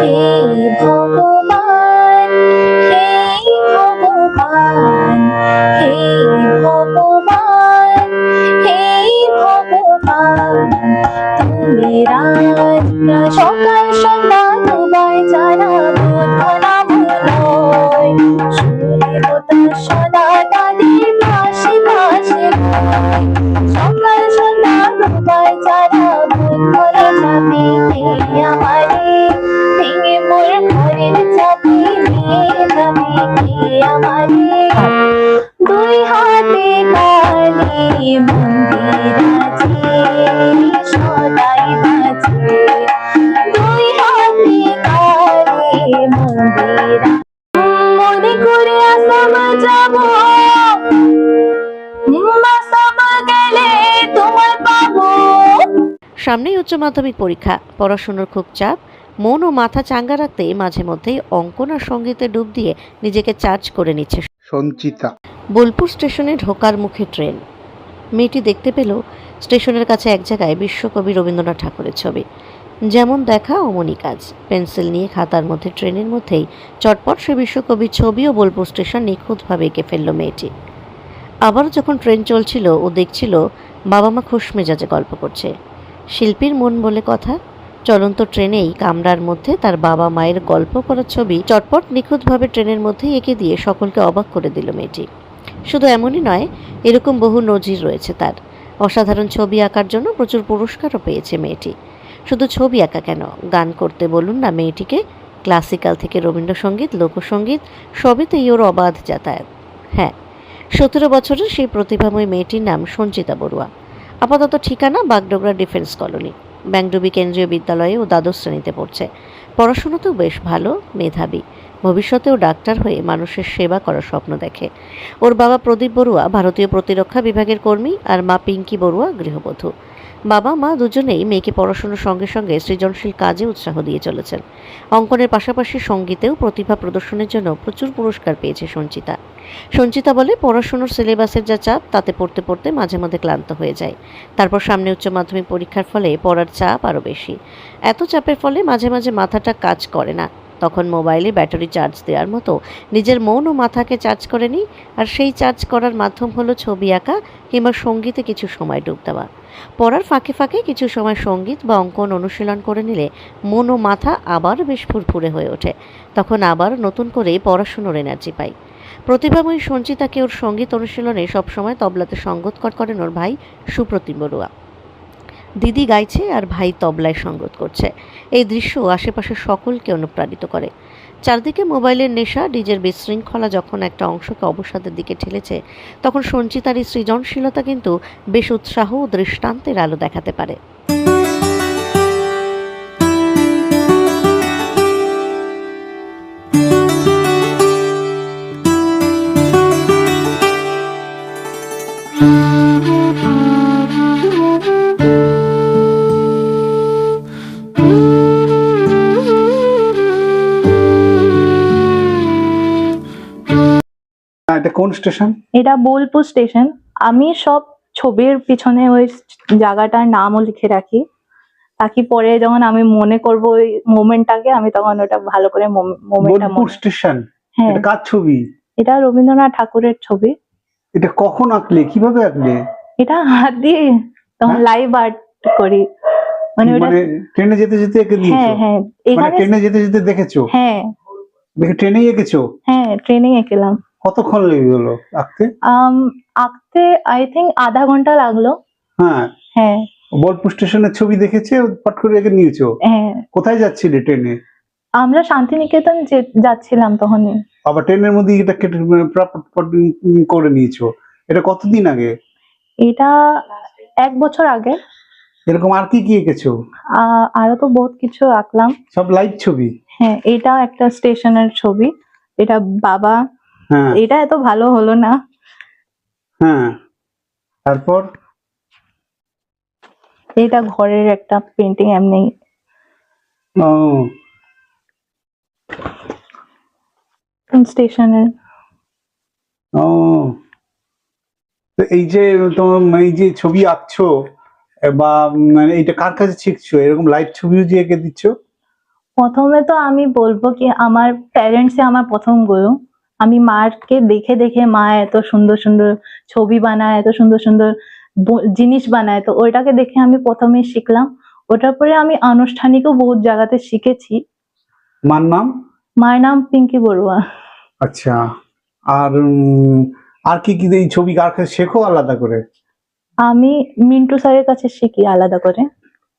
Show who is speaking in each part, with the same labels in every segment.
Speaker 1: ভগবান
Speaker 2: সামনেই উচ্চ মাধ্যমিক পরীক্ষা। পড়াশুনোর খুব চাপ। মন ও মাথা চাঙ্গা রাখতে মাঝে মধ্যেই অঙ্কন আর সঙ্গীতে ডুব দিয়ে নিজেকে চার্জ করে নিচ্ছে
Speaker 3: সঞ্চিতা।
Speaker 2: বোলপুর স্টেশনে ঢোকার মুখে ট্রেন। মেয়েটি দেখতে পেল স্টেশনের কাছে এক জায়গায় বিশ্বকবি রবীন্দ্রনাথ ঠাকুরের ছবি। যেমন দেখা অমনি কাজ। পেন্সিল নিয়ে খাতার মধ্যে ট্রেনের মধ্যেই চটপট সে বিশ্বকবির ছবি ও বোলপুর স্টেশন নিখুঁতভাবে এঁকে ফেলল মেয়েটি। আবার যখন ট্রেন চলছিল ও দেখছিল বাবা মা খুশ মেজাজে গল্প করছে। শিল্পীর মন বলে কথা। চলন্ত ট্রেনেই কামরার মধ্যে তার বাবা মায়ের গল্প করার ছবি চটপট নিখুঁতভাবে ট্রেনের মধ্যেই এঁকে দিয়ে সকলকে অবাক করে দিল মেয়েটি। শুধু এমনই নয়, এরকম বহু নজির রয়েছে তার। অসাধারণ ছবি আঁকার জন্য প্রচুর পুরস্কারও পেয়েছে মেয়েটি। শুধু ছবি আঁকা কেন? গান করতে বলুন না মেয়েটিকে। ক্লাসিক্যাল থেকে রবীন্দ্রসঙ্গীত, লোকসঙ্গীত, সবেতেই ওর অবাধ যাতায়াত। হ্যাঁ সতেরো বছরের সেই প্রতিভাময় মেয়েটির নাম সঞ্চিতা বড়ুয়া। আপাতত ঠিকানা বাগডোগরা ডিফেন্স কলোনি। ব্যাংডুবি কেন্দ্রীয় বিদ্যালয়ে ও দ্বাদশ শ্রেণীতে পড়ছে। পড়াশোনাতেও বেশ ভালো, মেধাবী। ভবিষ্যতেও ডাক্তার হয়ে মানুষের সেবা করার স্বপ্ন দেখে। ওর বাবা প্রদীপ বড়ুয়া, ভারতীয় প্রতিরক্ষা বিভাগের কর্মী, আর মা পিঙ্কি বড়ুয়া, গৃহবধূ। বাবা, মা দুজনেই মেয়েকে পড়াশোনার সঙ্গে সঙ্গে সৃজনশীল কাজে উৎসাহ দিয়ে চলেছেন। অঙ্কনের পাশাপাশি সঙ্গীতেও প্রতিভা প্রদর্শনের জন্য প্রচুর পুরস্কার পেয়েছে সঞ্চিতা। সঞ্চিতা বলে, পড়াশোনার সিলেবাসের যা চাপ, তাতে পড়তে পড়তে মাঝে মাঝে ক্লান্ত হয়ে যায়। তারপর সামনে উচ্চ মাধ্যমিক পরীক্ষার ফলে পড়ার চাপ আরও বেশি। এত চাপের ফলে মাঝে মাঝে মাথাটা কাজ করে না। তখন মোবাইলে ব্যাটারি চার্জ দেওয়ার মতো নিজের মন ও মাথাকে চার্জ করে নিই আর সেই চার্জ করার মাধ্যম হলো ছবি আঁকা কিংবা সঙ্গীতে কিছু সময় ডুব দেওয়া। পড়ার ফাঁকে ফাঁকে কিছু সময় সংগীত বা অঙ্কন অনুশীলন করে নিলে মন ও মাথা আবার বেশ ফুরফুরে হয়ে ওঠে। তখন আবার নতুন করে পড়াশুনোর এনার্জি পাই। প্রতিভাময়ী সঞ্চিতাকে ওর সংগীত অনুশীলনে সবসময় তবলাতে সঙ্গত কর করেন ওর ভাই সুপ্রতিম বড়ুয়া। দিদি গাইছে আর ভাই তবলায় সংগত করছে। এই দৃশ্য আশেপাশে সকলকে অনুপ্রাণিত করে। চারদিকে মোবাইলের নেশা, ডিজের বিশৃঙ্খলা যখন একটা অংশকে অবসাদের দিকে ঠেলেছে, তখন সঞ্চিতার এই সৃজনশীলতা কিন্তু বেশ উৎসাহ ও দৃষ্টান্তের আলো দেখাতে পারে।
Speaker 3: এটা কোন স্টেশন?
Speaker 4: এটা বোলপুর স্টেশন। আমি সব ছবির পিছনে ওই জায়গাটার নামও লিখে রাখি। তাকি পরে যখন আমি মনে করব ওই মোমেন্টটাকে আমি তখন ওটা ভালো করে মোমেন্টটা
Speaker 3: বোলপুর স্টেশন?
Speaker 4: হ্যাঁ।
Speaker 3: এটা কার ছবি?
Speaker 4: এটা রবীন্দ্রনাথ ঠাকুরের ছবি।
Speaker 3: এটা কখন আঁকলে? কীভাবে আঁকলে?
Speaker 4: এটা হাত দিয়ে তখন
Speaker 3: হ্যাঁ?
Speaker 4: লাইভ আর্ট করি। মানে ওটা
Speaker 3: মানে ট্রেনে যেতে যেতে এঁকে
Speaker 4: হ্যাঁ
Speaker 3: দিয়েছ?
Speaker 4: হ্যাঁ
Speaker 3: মানে
Speaker 4: এখানে
Speaker 3: ট্রেনে যেতে যেতে দেখেছ?
Speaker 4: হ্যাঁ।
Speaker 3: দেখে ট্রেনেই এঁকেছো?
Speaker 4: হ্যাঁ ট্রেনিং এঁকেলাম।
Speaker 3: কতক্ষণ লেগে গেলো আঁকতে?
Speaker 4: আম, আঁকতে আই থিঙ্ক আধা ঘণ্টা লাগল।
Speaker 3: হ্যাঁ।
Speaker 4: হ্যাঁ।
Speaker 3: বোলপুর স্টেশনের ছবি দেখেছে পট করে এঁকে নিয়েছো?
Speaker 4: হ্যাঁ।
Speaker 3: কোথায় যাচ্ছিলে ট্রেনে?
Speaker 4: আমরা শান্তিনিকেতন যে- যাচ্ছিলাম তখনই।
Speaker 3: আবার ট্রেনের মধ্যে এটা কেটে মানে করে নিয়েছো। এটা কতদিন আগে?
Speaker 4: এটা এক বছর আগে।
Speaker 3: এরকম আর কি কি এঁকেছো?
Speaker 4: আরও তো বহুত কিছু আঁকলাম।
Speaker 3: সব লাইভ ছবি?
Speaker 4: হ্যাঁ এটা একটা স্টেশনের ছবি। এটা বাবা এটা এত ভালো হলো না।
Speaker 3: হ্যাঁ। তারপর?
Speaker 4: এটা ঘরের একটা পেন্টিং এমনি।
Speaker 3: ও।
Speaker 4: স্টেশনের
Speaker 3: ও। তো এই যে তোমার এই যে ছবি আঁকছো বা মানে এইটা কার কাছে শিখছো এরকম লাইভ ছবিও যে এঁকে দিচ্ছ?
Speaker 4: প্রথমে তো আমি বলব কি আমার প্যারেন্টস আমার প্রথম গুরু। আমি মাকে দেখে দেখে মা এত সুন্দর সুন্দর ছবি বানায় এত সুন্দর সুন্দর জিনিস বানায়। তো ওইটাকে দেখে আমি প্রথমে শিখলাম। ওটার পরে আমি আনুষ্ঠানিকও বহুত জায়গাতে শিখেছি।
Speaker 3: মার নাম?
Speaker 4: মায়ের নাম পিঙ্কি বড়ুয়া।
Speaker 3: আচ্ছা। আর আর কি কি এই ছবি কার কাছে শেখো আলাদা করে?
Speaker 4: আমি মিন্টু স্যারের কাছে শিখি আলাদা করে।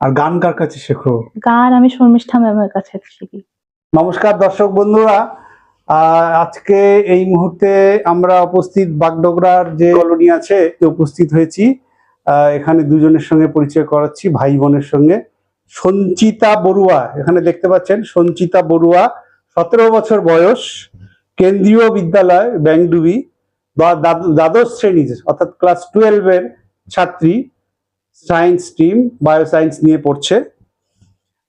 Speaker 3: আর গান কার কাছে শেখো?
Speaker 4: গান আমি শর্মিষ্ঠা ম্যামের কাছে শিখি।
Speaker 3: নমস্কার দর্শক বন্ধুরা। আজকে এই মুহূর্তে আমরা উপস্থিত বাগডোগরার যে কলোনি আছে উপস্থিত হয়েছি। এখানে দুজনের সঙ্গে পরিচয় করাচ্ছি, ভাই বোনের সঙ্গে। সঞ্চিতা বড়ুয়া, এখানে দেখতে পাচ্ছেন, সঞ্চিতা বড়ুয়া, সতেরো বছর বয়স, কেন্দ্রীয় বিদ্যালয়, ব্যাংডুবি দ্বাদশ শ্রেণি, অর্থাৎ ক্লাস টুয়েলভের ছাত্রী, সায়েন্স স্ট্রিম বায়োসায়েন্স নিয়ে পড়ছে।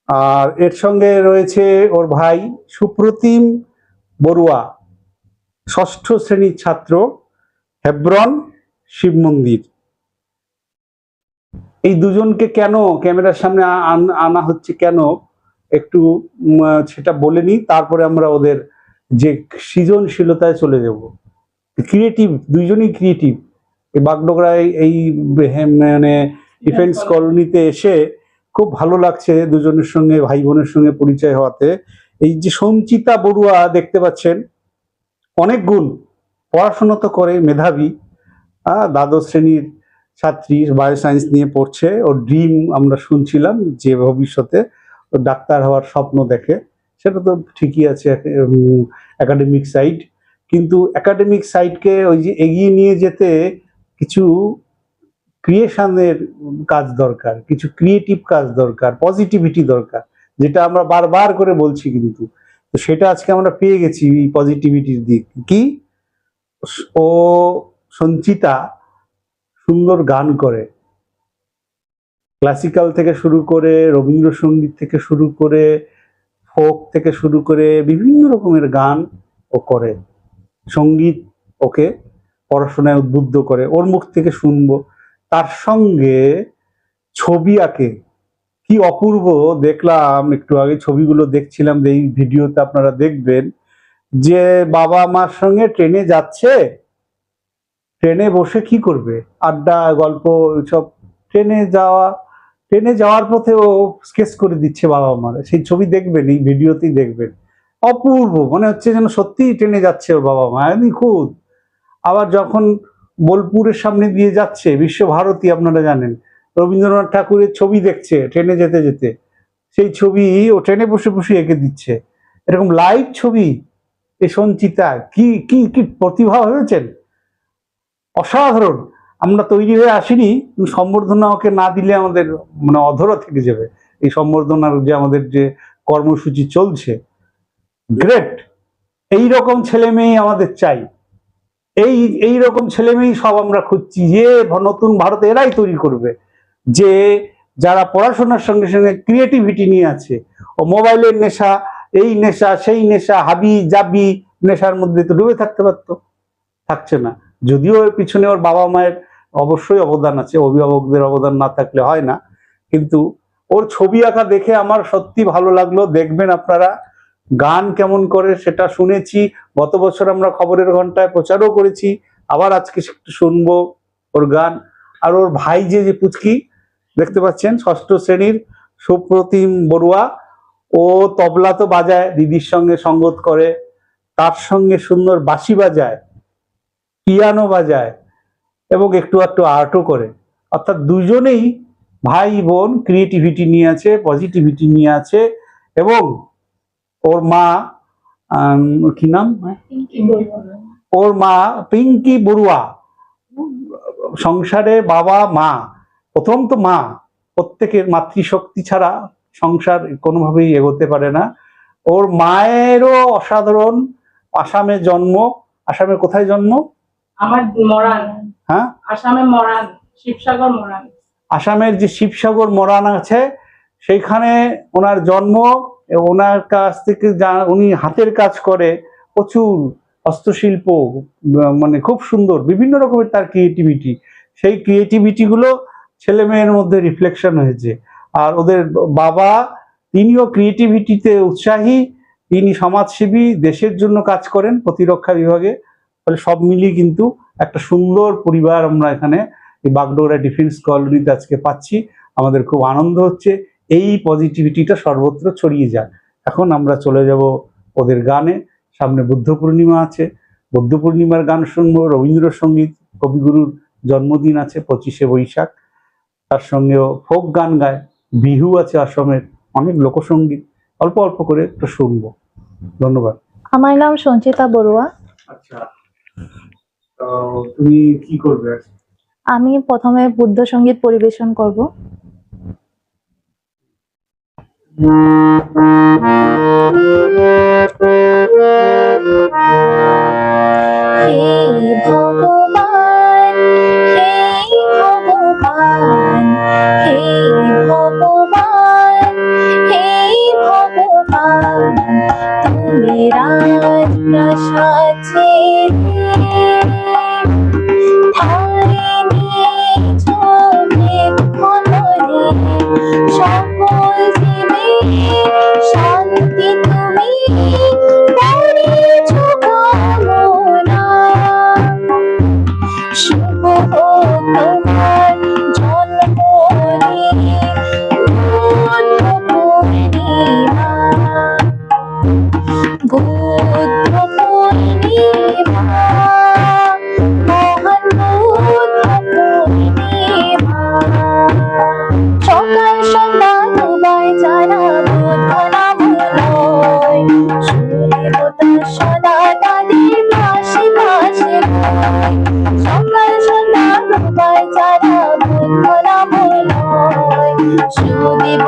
Speaker 3: আর এর সঙ্গে রয়েছে ওর ভাই সুপ্রতিম বড়ুয়া। ষষ্ঠ শ্রেণির ছাত্র হেব্রন শিব মন্দির এই দুজনকে কেন ক্যামেরার সামনে আনা হচ্ছে কেন? একটু সেটা বলে নিই তারপরে আমরা ওদের যে সৃজনশীলতায় চলে যাব। ক্রিয়েটিভ দুইজনই ক্রিয়েটিভ এই বাগডোগরায় এই মানে ডিফেন্স কলোনিতে এসে খুব ভালো লাগছে দুজনের সঙ্গে ভাই বোনের সঙ্গে পরিচয় হওয়াতে। এই যে সঞ্চিতা বড়ুয়া দেখতে পাচ্ছেন, অনেক গুণ পড়াশোনা তো করে মেধাবী দ্বাদশ শ্রেণির ছাত্রী বায়োসায়েন্স নিয়ে পড়ছে, ওর ড্রিম আমরা শুনছিলাম যে ভবিষ্যতে ও ডাক্তার হওয়ার স্বপ্ন দেখে, সেটা তো ঠিকই আছে একাডেমিক সাইড কিন্তু একাডেমিক সাইডকে ওই যে এগিয়ে নিয়ে যেতে কিছু ক্রিয়েশনের কাজ দরকার, কিছু ক্রিয়েটিভ কাজ দরকার পজিটিভিটি দরকার। যেটা আমরা বারবার করে বলছি কিন্তু, তো সেটা আজকে আমরা পেয়ে গেছি এই পজিটিভিটির দিক। কি? ও সঞ্চিতা সুন্দর গান করে। ক্লাসিক্যাল থেকে শুরু করে, রবীন্দ্রসঙ্গীত থেকে শুরু করে ফোক থেকে শুরু করে বিভিন্ন রকমের গান ও করে। সংগীত ওকে পড়াশোনায় উদ্বুদ্ধ করে। ওর মুখ থেকে শুনব। তার সঙ্গে ছবি আঁকে। কি অপূর্ব দেখলাম, একটু আগে ছবিগুলো দেখছিলাম যে এই ভিডিওতে আপনারা দেখবেন যে বাবা মার সঙ্গে ট্রেনে যাচ্ছে, ট্রেনে বসে কি করবে? আড্ডা, গল্প সব ট্রেনে যাওয়া, ট্রেনে যাওয়ার পথে ও স্কেচ করে দিচ্ছে বাবা মার। সেই ছবি দেখবেন, এই ভিডিওতেই দেখবেন। অপূর্ব, মনে হচ্ছে যেন সত্যিই ট্রেনে যাচ্ছে ওর বাবা মা নিখুঁত আবার যখন বোলপুরের সামনে দিয়ে যাচ্ছে বিশ্বভারতী আপনারা জানেন রবীন্দ্রনাথ ঠাকুরের ছবি দেখছে, ট্রেনে যেতে যেতে। সেই ছবি ও ট্রেনে বসে বসে এঁকে দিচ্ছে। এরকম লাইভ ছবি এ সঞ্চিতা কি কি কি প্রতিভা হয়েছেন? অসাধারণ। আমরা তৈরি হয়ে আসিনি সম্বর্ধনা ওকে না দিলে আমাদের মানে অধরা থেকে যাবে। এই সম্বর্ধনার যে আমাদের যে কর্মসূচি চলছে গ্রেট এই রকম ছেলে মেয়ে আমাদের চাই। এই এই রকম ছেলে মেয়েই সব আমরা খুঁজছি যে নতুন ভারত এরাই তৈরি করবে। যে যারা পড়াশোনার সঙ্গে সঙ্গে ক্রিয়েটিভিটি নিয়ে আছে, ও মোবাইলের নেশা, এই নেশা, সেই নেশা, হাবি জাবি নেশার মধ্যে তো ডুবে থাকতে পারতো। থাকছে না। যদিও এর পিছনে ওর বাবা মায়ের অবশ্যই অবদান আছে, অভিভাবকদের অবদান না থাকলে হয় না। কিন্তু ওর ছবি আঁকা দেখে আমার সত্যি ভালো লাগল। দেখবেন আপনারা গান কেমন করে সেটা শুনেছি। গত বছর আমরা খবরের ঘন্টায় প্রচারও করেছি। আবার আজকে একটু শুনব ওর গান। আর ওর ভাই যে যে পুচকি দেখতে পাচ্ছেন ষষ্ঠ শ্রেণির সুপ্রতিম বড়ুয়া ও তবলা তো বাজায় দিদির সঙ্গে সঙ্গত করে। তার সঙ্গে সুন্দর বাঁশি বাজায় পিয়ানো বাজায় এবং একটু একটু আর্টও করে। অর্থাৎ দুজনেই ভাই বোন ক্রিয়েটিভিটি নিয়ে আছে পজিটিভিটি নিয়ে আছে এবং ওর মা কি নাম? ওর মা পিঙ্কি বড়ুয়া। সংসারে বাবা মা। প্রথম তো মা প্রত্যেকের মাতৃশক্তি ছাড়া সংসার কোনোভাবেই এগোতে পারে না। ওর মায়েরও অসাধারণ আসামে জন্ম। আসামে কোথায় জন্ম?
Speaker 5: আমার মরান।
Speaker 3: হ্যাঁ?
Speaker 5: আসামে মরান শিবসাগর মরান।
Speaker 3: আসামের যে শিবসাগর মরান আছে সেইখানে ওনার জন্ম ওনার কাছ থেকে যা উনি হাতের কাজ করে। প্রচুর হস্তশিল্প মানে খুব সুন্দর। বিভিন্ন রকমের তার ক্রিয়েটিভিটি সেই ক্রিয়েটিভিটি গুলো ছেলে মেয়ের মধ্যে রিফ্লেকশন হয়েছে। আর ওদের বাবা, তিনিও ক্রিয়েটিভিটিতে উৎসাহী, তিনি সমাজসেবী, দেশের জন্য কাজ করেন প্রতিরক্ষা বিভাগে। ফলে সব মিলিয়ে কিন্তু একটা সুন্দর পরিবার আমরা এখানে এই বাগডোগরা ডিফেন্স কলোনিতে আজকে পাচ্ছি। আমাদের খুব আনন্দ হচ্ছে। এই পজিটিভিটিটা সর্বত্র ছড়িয়ে যায় এখন আমরা চলে যাব ওদের গানে। সামনে বুদ্ধ পূর্ণিমা আছে। বুদ্ধ পূর্ণিমার গান শুনব। রবীন্দ্রসঙ্গীত কবিগুরুর জন্মদিন আছে, পঁচিশে বৈশাখ। তার সঙ্গেও ফোক গান গায়। বিহু আছে অসমের অনেক লোকসঙ্গীত অল্প অল্প করে একটু শুনব। ধন্যবাদ।
Speaker 4: আমার নাম সঞ্চিতা বড়ুয়া।
Speaker 3: আচ্ছা তুমি কি করবে
Speaker 4: আমি প্রথমে বুদ্ধ সংগীত পরিবেশন করব।
Speaker 1: হে ভগবান হে ভগবান। হে ভগবান হে ভগবান তুমি রাজ প্রসাদ সকল জীবে শান্তি তুমি লয়